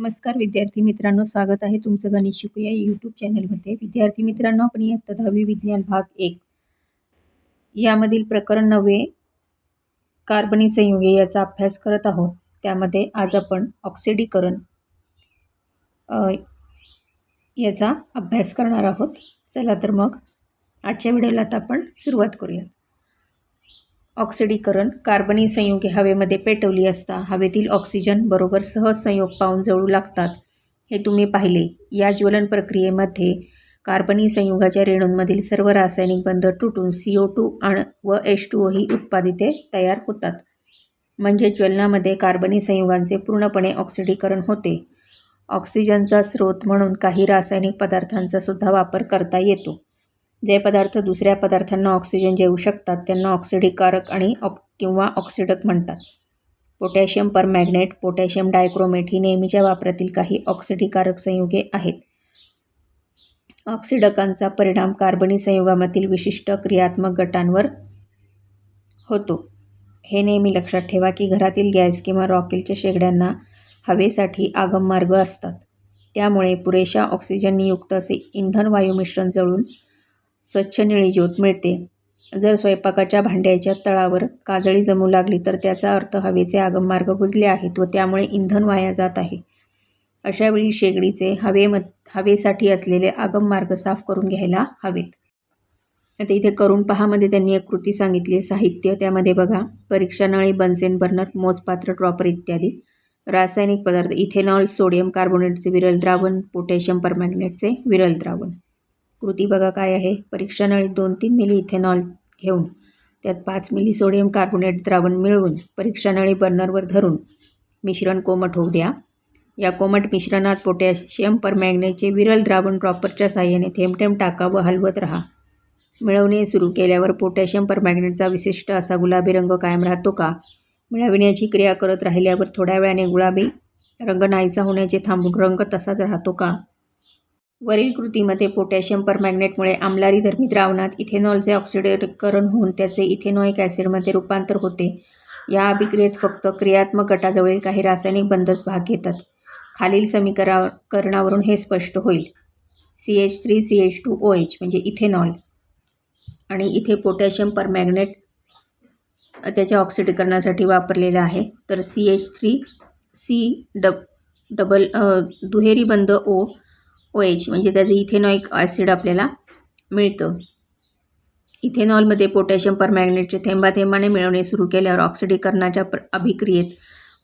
नमस्कार विद्यार्थी मित्रांनो स्वागत आहे तुमचं गणित शिकूया यूट्यूब चॅनलमध्ये विद्यार्थी मित्रांनो आपण इयत्ता दहावी विज्ञान भाग एक. यामधील प्रकरण नवे कार्बनी संयुगे याचा अभ्यास करत आहोत. त्यामध्ये आज आपण ऑक्सिडीकरण याचा अभ्यास करणार आहोत. चला तर मग आजच्या व्हिडिओला आता आपण सुरुवात करूयात. ऑक्सिडीकरण कार्बनी संयुगे हवेमध्ये पेटवली असता हवेतील ऑक्सिजन बरोबर सहज संयोग पाहून जळू लागतात. हे तुम्ही पाहिले. या ज्वलन प्रक्रियेमध्ये कार्बनी संयुगाच्या रेणूंमधील सर्व रासायनिक बंध तुटून सी ओ टू आणि व एच टू ही उत्पादिते तयार होतात. म्हणजे ज्वलनामध्ये कार्बनी संयुगांचे पूर्णपणे ऑक्सिडीकरण होते. ऑक्सिजनचा स्रोत म्हणून काही रासायनिक पदार्थांचा सुद्धा वापर करता येतो. जे पदार्थ दुसऱ्या पदार्थांना ऑक्सिजन देऊ शकतात त्यांना ऑक्सिडीकारक आणि ऑक किंवा ऑक्सिडक म्हणतात. पोटॅशियम परमॅग्नेट पोटॅशियम डायक्रोमेट ही नेहमीच्या वापरातील काही ऑक्सिडीकारक संयुगे आहेत. ऑक्सिडकांचा परिणाम कार्बनी संयुगामधील विशिष्ट क्रियात्मक गटांवर होतो. हे नेहमी लक्षात ठेवा की घरातील गॅस किंवा रॉकेलच्या शेगड्यांना हवेसाठी आगममार्ग असतात. त्यामुळे पुरेशा ऑक्सिजनयुक्त असे इंधन वायू मिश्रण जळून स्वच्छ निळी ज्योत मिळते. जर स्वयंपाकाच्या भांड्याच्या तळावर काजळी जमू लागली तर त्याचा अर्थ हवेचे आगममार्ग बुजले आहेत व त्यामुळे इंधन वाया जात आहे. अशावेळी शेगडीचे हवेम हवेसाठी असलेले आगममार्ग साफ करून घ्यायला हवेत. आता इथे करून पहामध्ये त्यांनी एक कृती सांगितली साहित्य. त्यामध्ये बघा परीक्षा नळी बन्सेन बर्नर मोजपात्र ड्रॉपर इत्यादी. रासायनिक पदार्थ इथेनॉल सोडियम कार्बोनेटचे विरल द्रावण पोटॅशियम परमॅग्नेटचे विरल द्रावण. कृती बघा काय आहे. परीक्षा नळीत दोन तीन मिली इथेनॉल घेऊन त्यात पाच मिली सोडियम कार्बोनेट द्रावण मिळवून परीक्षा नळी बर्नरवर धरून मिश्रण कोमट होऊ द्या. या कोमट मिश्रणात पोटॅशियम परमॅग्नेटचे विरल द्रावण ड्रॉपरच्या साहाय्याने थेंबथेंब टाका व हलवत राहा. मिळवणे सुरू केल्यावर पोटॅशियम परमॅग्नेटचा विशिष्ट असा गुलाबी रंग कायम राहतो का? मिळविण्याची क्रिया करत राहिल्यावर थोड्या वेळाने गुलाबी रंग नाहीसा होण्याचे थांबून रंग तसाच राहतो का? वरील कृतीमध्ये पोटॅशियम परमॅग्नेटमुळे आम्लारीधर्मी द्रावणात इथेनॉलचे ऑक्सिडेकरण होऊन त्याचे इथेनॉइक ॲसिडमध्ये रूपांतर होते. या अभिक्रियेत फक्त क्रियात्मक गटाजवळील काही रासायनिक बंधच भाग घेतात. खालील समीकरणावरून हे स्पष्ट होईल. C H three C H two O H म्हणजे इथेनॉल. आणि इथे पोटॅशियम परमॅग्नेट त्याच्या ऑक्सिडीकरणासाठी वापरलेलं आहे. तर सी एच थ्री सी डब डबल दुहेरी बंद ओ ओ एच म्हणजे त्याचं इथेनॉइक ॲसिड आपल्याला मिळतं. इथेनॉलमध्ये पोटॅशियम परमॅग्नेटचे थेंबाथेंबाने मिळवणे सुरू केल्यावर ऑक्सिडीकरणाच्या प्र अभिक्रियेत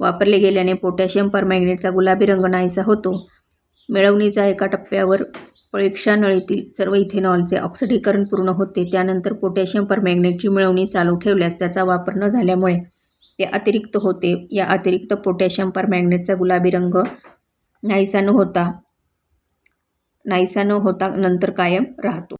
वापरले गेल्याने पोटॅशियम परमॅग्नेटचा गुलाबी रंग नाहीसा होतो. मिळवणीचा एका टप्प्यावर परीक्षा नळीतील सर्व इथेनॉलचे ऑक्सिडीकरण पूर्ण होते. त्यानंतर पोटॅशियम परमॅग्नेटची मिळवणी चालू ठेवल्यास त्याचा वापर न झाल्यामुळे ते अतिरिक्त होते. या अतिरिक्त पोटॅशियम परमॅग्नेटचा गुलाबी रंग नाहीसा न होता नाहीसा न होता नंतर कायम राहतो.